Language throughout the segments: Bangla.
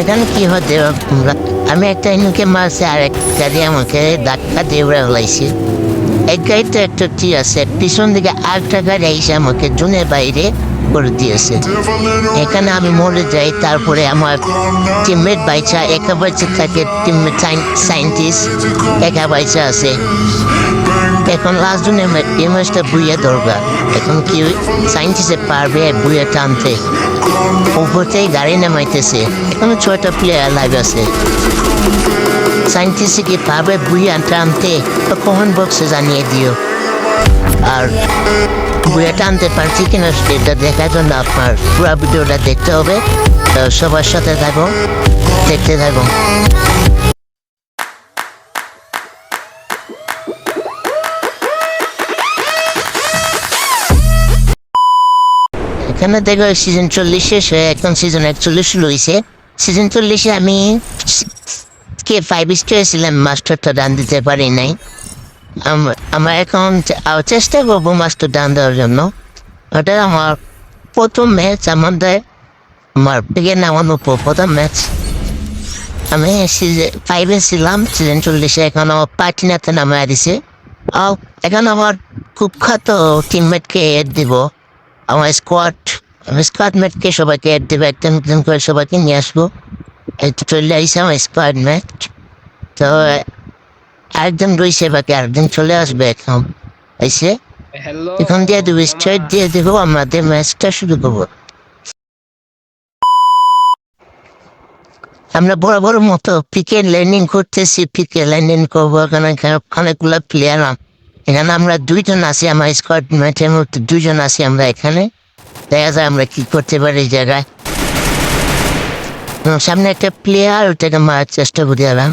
এখানে কি হতে আমি একটা ইনুকে মারছি, আর এক গাড়ি আমাকে ধাক্কা দিয়ে উড়ে এক গাড়িতে একটা ঠিক আছে, পিছন দিকে আরেকটা গাড়ি এসে আমাকে জুনের বাইরে করে দিয়েছে। এখানে আমি মরে যাই, তারপরে আমার টিমমেট বাইচা একা বাইচা থাকে টিমমেট সাইন্টিস্ট একা বাইচা আছে। এখন লাস্ট জনের ইমেজটা বুইয়া দরকার। এখন কি সাইন্টিস্টে পারবে বুইয়া টানতে? উপরতেই গাড়ি নামাইতেছে। এখানে ছয়টা প্লেয়ার লাইভ আছে। কি পারবে বুইয়া আনতে আনতে কমেন্ট বক্সে জানিয়ে দিও। আর বুইয়া আনতে পারছি কিনা সেটা দেখার জন্য আপনার পুরা ভিডিওটা দেখতে হবে। সবার সাথে থাকো দেখতে থাকো এখানে দেখো সিজন চল্লিশ শেষ হয়ে এখন সিজন একচল্লিশ শুরু হয়েছে সিজন চল্লিশে আমি কে ফাইভ স্টার ছিলাম মাস্টারটা ডান দিতে পারি নাই। আম- আমার এখন চেষ্টা করব মাস্টার ডান দেওয়ার জন্য। ওটা আমার প্রথম ম্যাচ আমাদের আমার থেকে নামানো প্রথম ম্যাচ আমি সিজন ফাইভে ছিলাম সিজন চল্লিশে এখন আমার পার্টিনাতে নামে দিছে। এখন আমার খুব খাত টিমমেটকে এড দিব। আমার স্কোয়াড আমি স্কোয়াড মেটকে সবাইকে এড দেবো একজন একজন করে সবাইকে নিয়ে আসব। এই তো চলে আসছে আমার স্কোয়াড ম্যাট তো আরেকজন রয়েছে বাকি আরেকজন চলে আসবে এখন। এসে এখন দিয়ে দেবো স্ট্রেট দিয়ে দেবো আমাদের ম্যাচটা শুরু করব। আমরা বড় বড় মতো পিকে ল্যান্ডিং করতেছি পিকে ল্যান্ডিং করব এখানে এখানে অনেকগুলো প্লেয়ার এখানে আমরা দুইজন আছি, আমার স্কোয়াড ম্যাচের মধ্যে দুজন আছি আমরা এখানে। দেখা যায় আমরা কি করতে পারি এই জায়গায়। সামনে একটা প্লেয়ার ওটাকে মারার চেষ্টা করি গেলাম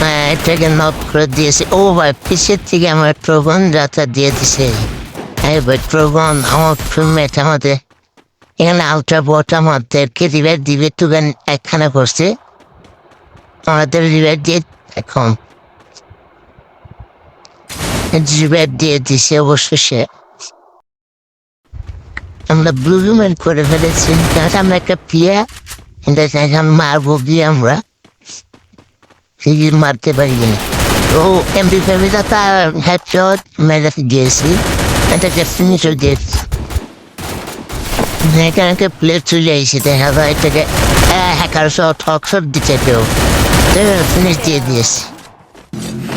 হ্যাঁ এটাকে নক করে দিয়েছে। ও ভাই, পিছের থেকে আমার প্রবণ যাত্রা দিয়ে দিছে। হ্যাঁ ভাই, প্রবণ, আমার ফিল্মেট আমাদের। এখানে আলট্রা বট আমাদেরকে রিভার দিবে তুগান একখানা করছে। আমাদের রিভার দিয়ে এখন রিভার দিয়ে দিছে অবশ্য সে আমরা ব্লু রুমের করে ফেলেছি কারণ আমরা একটা প্লেয়ার এটা এখন মারবো গিয়ে আমরা মারতে পারি না ও এমপি ফেমিটা তার হেডশট মেরে দিয়েছি এটাকে ফিনিশও দিয়েছি এখানে একটা প্লেট চলে এসেছে দেখা যায় এটাকে হ্যাকার সহ ঠক সব দিতে কেউ ফিনিশ দিয়ে দিয়েছি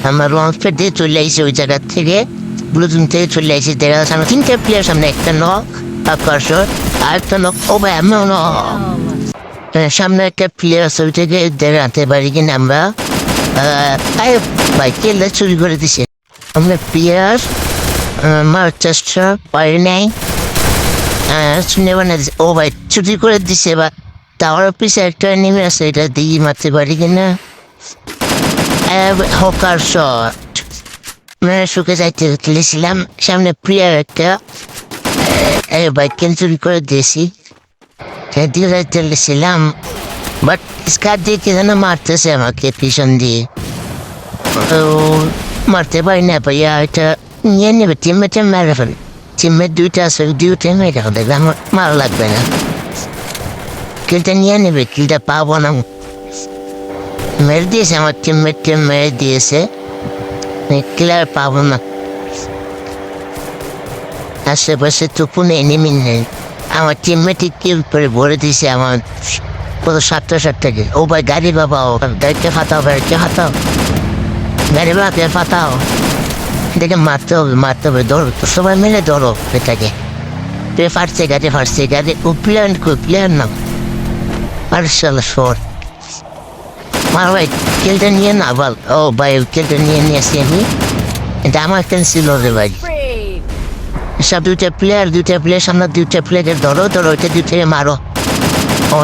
আমার লঞ্চ প্যাড দিয়ে চলে এসেছে ওই জায়গা থেকে। ব্লুটুন থেকে চলে এসেছে দেখা যাচ্ছে আমার তিনটে প্লেয়ার সামনে একটা নক আকর্ষণ আর একটা নক ও ভাই আমি হ্যাঁ, সামনে একটা প্লেয়ার আছে ওই থেকে দেখাতে পারি কিনা আমরা ভাই চুরি করে দিছে? আমরা প্লেয়ার মার চেষ্টা পারি নাই। শুনে মানে ও ভাই চুরি করে দিছে বা টাওয়ার পিছে একটা নেমে আছে এটা দিয়ে মারতে পারি কিনা? হকার শট মানে শুকে যাইতে খেলেছিলাম সামনে প্লেয়ার একটা এই চুরি করে দিয়েছি দিয়ে যাইতে গেছিলাম বাট স্কার দিয়ে কে যেন মারতেছে আমাকে পিছন দিয়ে তো মারতে পারি না ভাইয়া এটা নিয়ে নেবে টিমমেটে মেরে ফেলে টিমমেট দুইটা আছে দুইটা মেরে ফেলে আমার মারা লাগবে না কিলটা নিয়ে নেবে কিলটা পাবো না মেরে দিয়েছে আমার টিমমেটকে মেরে দিয়েছে ক্লিয়ার পাবো না আশেপাশে তো কোনো এনিমি নেই আমার টিমমেটে কিল করে ভরে দিয়েছে আমার কত সাতটা সাতটাকে ও ভাই গাড়ি বাবা ও গাড়িকে ফাটাও গাড়িকে ফাটাও গাড়ি বাবাকে ফাটাও দেখে মারতে হবে মারতে হবে ধরো তো সবাই মিলে ধরো এটাকে তুই ফাটছে গাড়ি ফাটছে গাড়ি কই প্লেয়ার না মার্শাল শোর ভাই কেলটা নিয়ে না বল ও ভাই কেলটা নিয়ে নিয়ে আসি আমি এটা আমার কেন ভাই সব দুইটা প্লেয়ার দুইটা প্লেয়ার সামনে দুইটা প্লেয়ারের ধরো ধরো ওইটা দুইটা মারো ও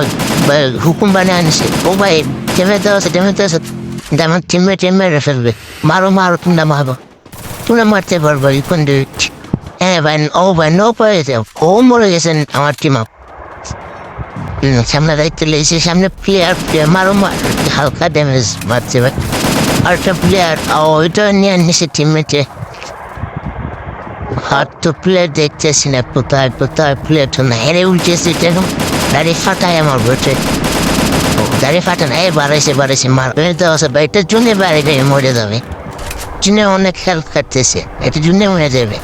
হুকুম বানিয়ে আনিছে ও ভাই টেমে দেওয়া আছে টেমে দেওয়া আছে এটা আমার টিমে টেমে ফেলবে মারো মারো তোমরা মারো তোমরা মারতে পারব ইকুন হ্যাঁ ভাই ও ভাই নো পেয়েছে ও মরে গেছেন আমার টিম আপ সামনে দায়িত্ব লেগেছে সামনে প্লেয়ার প্লেয়ার মারো হালকা ড্যামেজ মারছে ভাই আর একটা প্লেয়ার ওইটা নিয়ে নিছে টিমমেটে হাত তো প্লেয়ার দেখতেছি না কোথায় কোথায় প্লেয়ার তো না হেরে উঠেছে এখন দাঁড়িয়ে ফাটায় আমার বসে দাঁড়িয়ে ফাটান এই বাড়াইছে বাড়াইছে মার এই তো আছে ভাই এটার জন্য বাড়ি গিয়ে মরে যাবে জন্য অনেক হেল্প করতেছে এটার জন্য মরে যাবে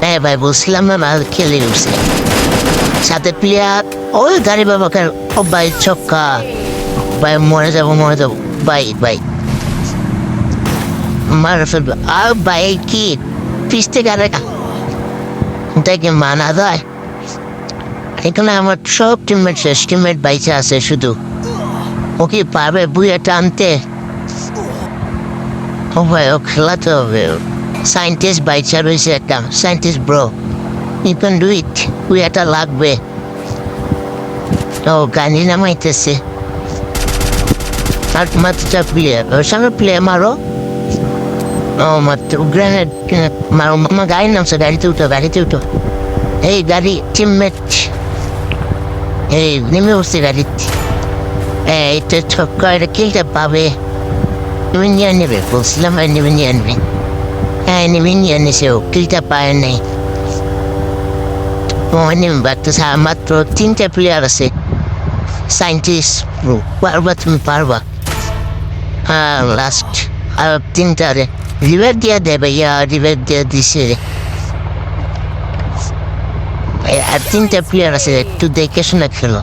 হ্যাঁ ভাই বলছিলাম না খেলে উঠছে সাথে প্লেয়ার, ওই গাড়ি বাবাকে ও ভাই ছক্কা। ভাই, মরে যাব মরে যাব। ভাই ভাই। মারা ফেলব। আর ভাই কি? পিস থেকে আর দেখে মানা দেয় এখানে আমার সব টিমমেট শেষ। টিমমেট বাইচে আছে শুধু। ও কি পারবে বুয়ে টানতে? ও ভাই, ও খেলাতে হবে। সায়েন্টিস্ট বাইচা রয়েছে একটা। Scientist bro you can do it বুয়েটা লাগবে। ও গানি নামাইতেছে। আর মাত্র প্লেয়ার ওর সঙ্গে প্লেয়ার মারো। ও মাত্র গ্রেনেড মারো। আমার গাড়ি নামছে, গাড়িতে উঠো গাড়িতে উঠো। এই, গাড়ি টিমমেট এই, নেমে বসছে গাড়িতে। এইটা ছক্কা এটা কিলটা পাবে? তুমি নিয়ে নেবে বলছিলাম আর নেবে নিয়ে আনবে। হ্যাঁ নেবে নিয়ে নিছে ও, কিলটা পায় নাই। নেবে বাড়তেছে আর মাত্র তিনটা প্লেয়ার আছে সায়েন্টিস্ট পারবা তুমি পারবা হ্যাঁ লাস্ট আর তিনটা রে রিভার দিয়া দেবে ইয়া রিভার দিয়া দিছে এই আর তিনটা প্লেয়ার আছে একটু দেখে শুনে খেলো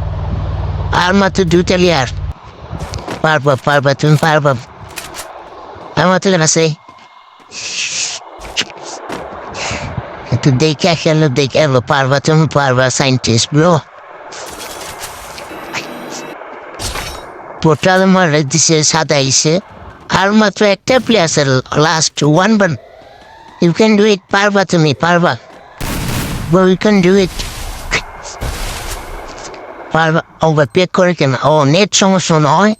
আর মাত্র দুইটা প্লেয়ার পারবা পারবা তুমি পারবা আর মাত্র আছে একটু দেখে খেলো দেখে এলো পারবা তুমি পারবা সাইন্টিস্ট ব্রো পোর্টাল মারে দিছে সাদাইছে আর মাত্র একটা প্লেয়ার আছে লাস্ট ওয়ান বান ইউ ক্যান ডু ইট পারবা তুমি পারবা Bro, you can do it. পারবা ও ভাই পেক করে কেন ও নেট সমস্যা নয়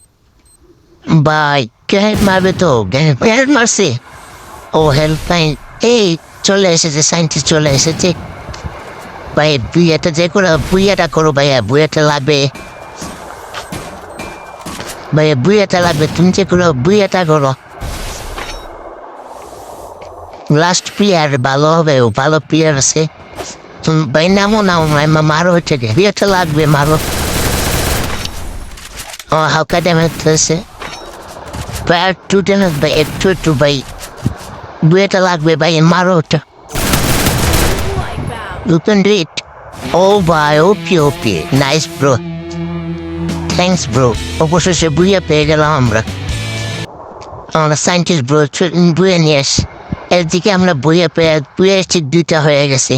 ভাই গ্যানেট মারবে তো গ্যানেট মারছে ও হেল্প লাইন এই চলে এসেছে সাইন্টিস্ট চলে এসেছে। ভাই, বুইয়াটা যে করো বুইয়াটা করো ভাইয়া, বুইয়াটা লাগবে। ভাইয়া, বুইয়াটা লাগবে, তুমি যে করো বুইয়াটা করো। লাস্ট প্লেয়ার ভালো হবে ও, ভালো প্লেয়ার আছে। ভাই, নামো নামো মারো হচ্ছে গে বুইয়াটা লাগবে, মারো। ও, হালকা ড্যামেজ হয়েছে। ভাই, আর একটু ড্যামেজ ভাই, একটু একটু, ভাই। বুইয়াটা লাগবে ভাই মারো ওটা You can do it. Oh, bye. Okay, okay. Nice, bro. Thanks, bro. অবশেষে বুইয়া পেয়ে গেলাম আমরা আমরা সায়েন্টিস্ট ব্রো বুয়ে নিয়ে এস দিকে আমরা বইয়ে পেয়ে বুয়ে ঠিক দুইটা হয়ে গেছে